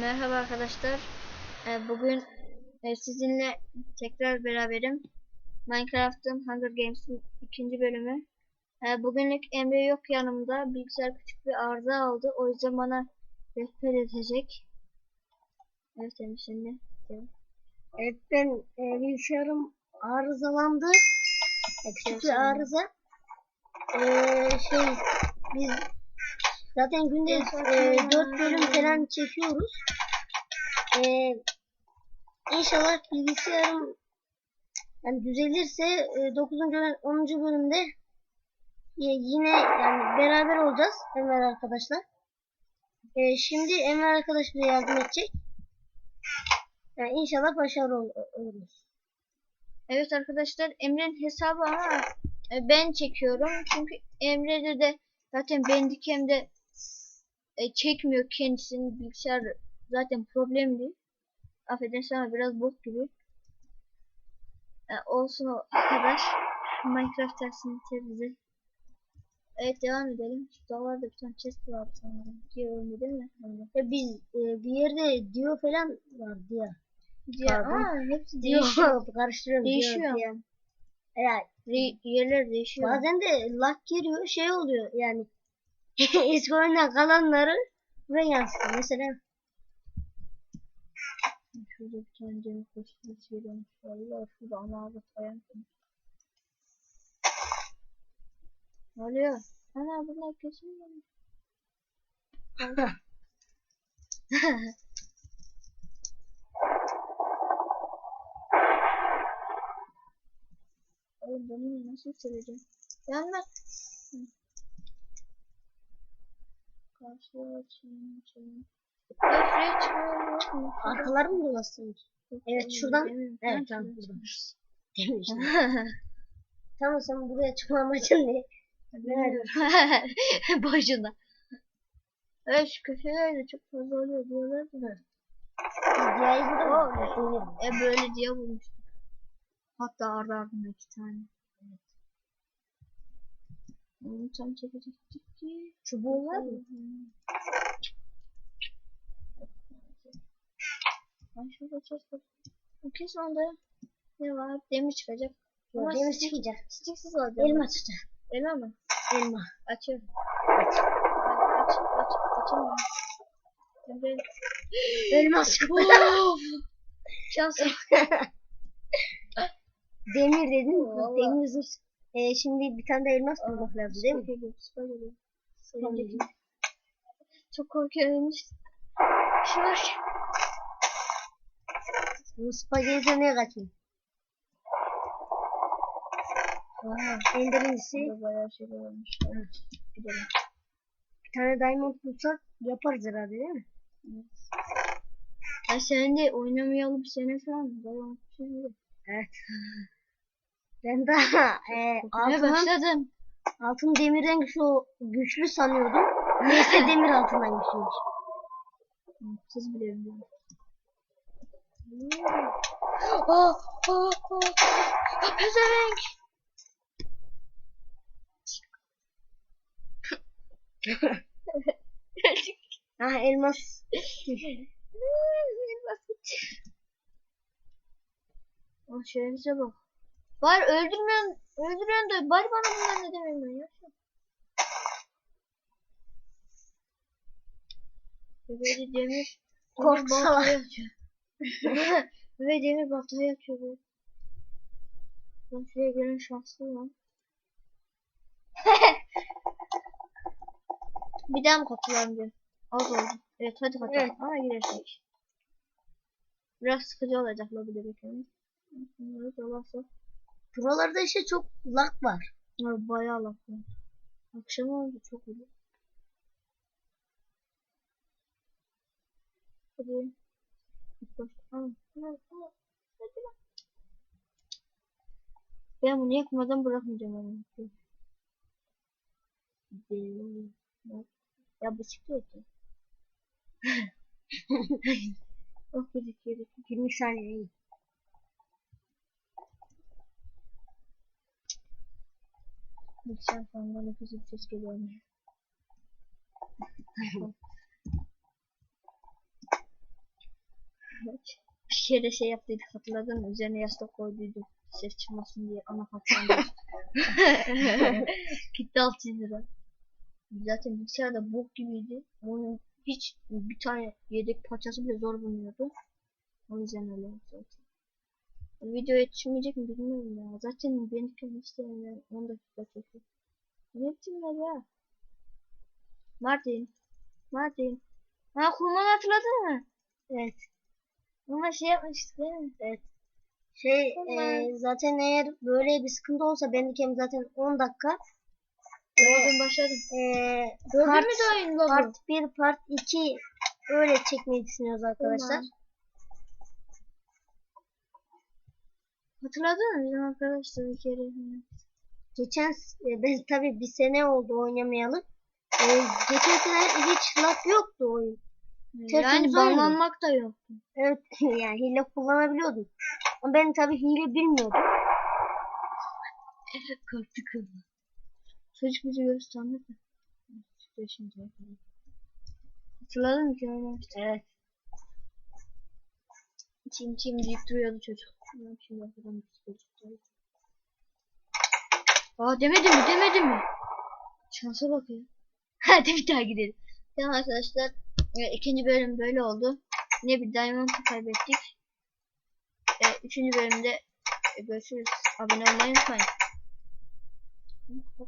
Merhaba arkadaşlar. Ee, Bugün e, sizinle tekrar beraberim. Minecraft'ın Hunger Games'in ikinci bölümü. Ee, Bugünlük Emre yok yanımda. Bilgisayar küçük bir arıza aldı. O yüzden bana rehber edecek. Evet Emre şimdi. Evet ben e, bilgisayarım arızalandı. Küçük bir arıza. E, şey biz zaten günde e, 4 bölüm falan çekiyoruz. E, inşallah bilgisayarım yani düzelirse e, 9. ve 10. bölümde e, yine yani beraber olacağız Enver arkadaşlar. E, şimdi Enver arkadaş bize yardım edecek. Yani inşallah başarılı ol- oluruz. Evet arkadaşlar Emre'nin hesabı ama e, ben çekiyorum. Çünkü Emre'de de zaten Bandicam'de e, çekmiyor kendisini bilgisayar zaten problemli. Affedersin ama biraz bot gibi. E, olsun o arkadaş. Minecraft dersini bize. Evet devam edelim. Dağlarda bir tane chest var sanırım. Diyorum değil mi? Ya biz e, bir yerde Dio falan var. Diye, Pardon. aa, hepsi değişiyor. karıştırıyorum. Değişiyor. Dio. Ya Re- yerler değişiyor. bazen de lag giriyor şey oluyor yani. Eski oyundan kalanları buraya yansıtıyor. Mesela Şurada bir tane demir koşusu görüyormuş. Valla şurada ana ağzı falan. Ne oluyor? Ana bunlar kesin mi? Oğlum ben bunu nasıl seveceğim? Yanma. Karşıya açayım, arkaları mı dolaştırmış? Evet, şuradan- evet, tamam, buradan. çıkmış. Demiş. tamam sen buraya çıkma amacın ne? Boşuna. Evet şu köşeler de çok fazla oluyor diyorlar da. Dio'yu burada mı? E böyle diye bulmuştuk. Hatta ardı ardına iki tane. Onu tam çekecektik ki. Çubuğun var mı? Ben şurada çok. Kesin onda ne var? Demir çıkacak. Ama demir stick- çıkacak. Stiksiz alacağım. Elma çıkacak. Elma mı? Elma. Açıyorum. Aç. Aç, aç, açamıyorum. Emre. Elma çıkıyor. Şans. Demir dedin mi? Demir zırh. Ee, şimdi bir tane de elmas bulmak lazım değil mi? Geliyor, geliyor. Tamam. Çok korkuyorum. Şuna. Bu spagetti ne kaçıyor? Aha, endirincisi. Burada bayağı şey olmuş. Evet. Gidelim. Bir tane diamond bulsak yaparız herhalde değil mi? Ay sen de oynamayalı bir sene falan. Bayağı şey. Evet. Ben daha e, Korkmaya altın, başladım. altın demirden güçlü, güçlü sanıyordum. Neyse demir altından güçlüymüş. Siz biliyorum ben. Oh, oh, oh. Ah, Pezevenk. Ah elmas. Elmas gitti. Oh şerefsize bak. Bari öldürmeyen, öldüren de bari bana bunlar ne demiyorum ya. Böyle demir. Baltayı atıyor. Ve demir baltayı atıyor böyle. Ben şuraya gelen şanslı lan. Bir daha mı katılalım diyor. Az oldu. Evet hadi katılalım. Evet. Ama girersek. Biraz sıkıcı olacak lobide bekleyin. Evet olursa. Buralarda işte çok lag var. Ya bayağı laf var. Akşam oldu çok iyi. Hadi. Ben bunu yakmadan bırakmayacağım onu. Ya bisiklet. oh yedik yedik. 20 saniye iyi. Bilgisayar falan nefes bir ses geliyor. bir kere şey yaptıydık hatırladın mı? Üzerine yastık koyduyduk. Ses çıkmasın diye ana patlandı. Gitti 600 lira. Zaten bilgisayar da bok gibiydi. Onun hiç bir tane yedek parçası bile zor bulunuyordu. O yüzden öyle zaten. Video yetişmeyecek mi bilmiyorum ya. Zaten benim kendisi yani 10 dakika çekiyor. Ne ettiler ya? Martin. Martin. Ha kurmanı hatırladın mı? Evet. Ama şey yapmıştık değil mi? Evet. Şey Tamam. e, zaten eğer böyle bir sıkıntı olsa Bandicam zaten 10 dakika. Gördüm başladım. E, Gördün mü de oyun part 1, part 2 öyle çekmeyi düşünüyoruz arkadaşlar. Tamam. Hatırladın mı bizim arkadaşlar bir kere? Geçen s- e, ben tabii bir sene oldu oynamayalı. E, geçen sene hiç laf yoktu oyun. Yani Tertemiz oyun. banlanmak da yok. Evet yani hile kullanabiliyordum. Ama ben tabii hile bilmiyordum. Kalktı kızı. Çocuk bizi şimdi. Hatırladın mı ki oynamıştık? Evet. Çim çim deyip duruyordu çocuk. Çocuk. Aa demedim mi demedim mi? Şansa bak ya. Hadi bir daha gidelim. Tamam arkadaşlar. e, ikinci bölüm böyle oldu. Yine bir diamond kaybettik. E, üçüncü bölümde e, görüşürüz. Abone olmayı unutmayın.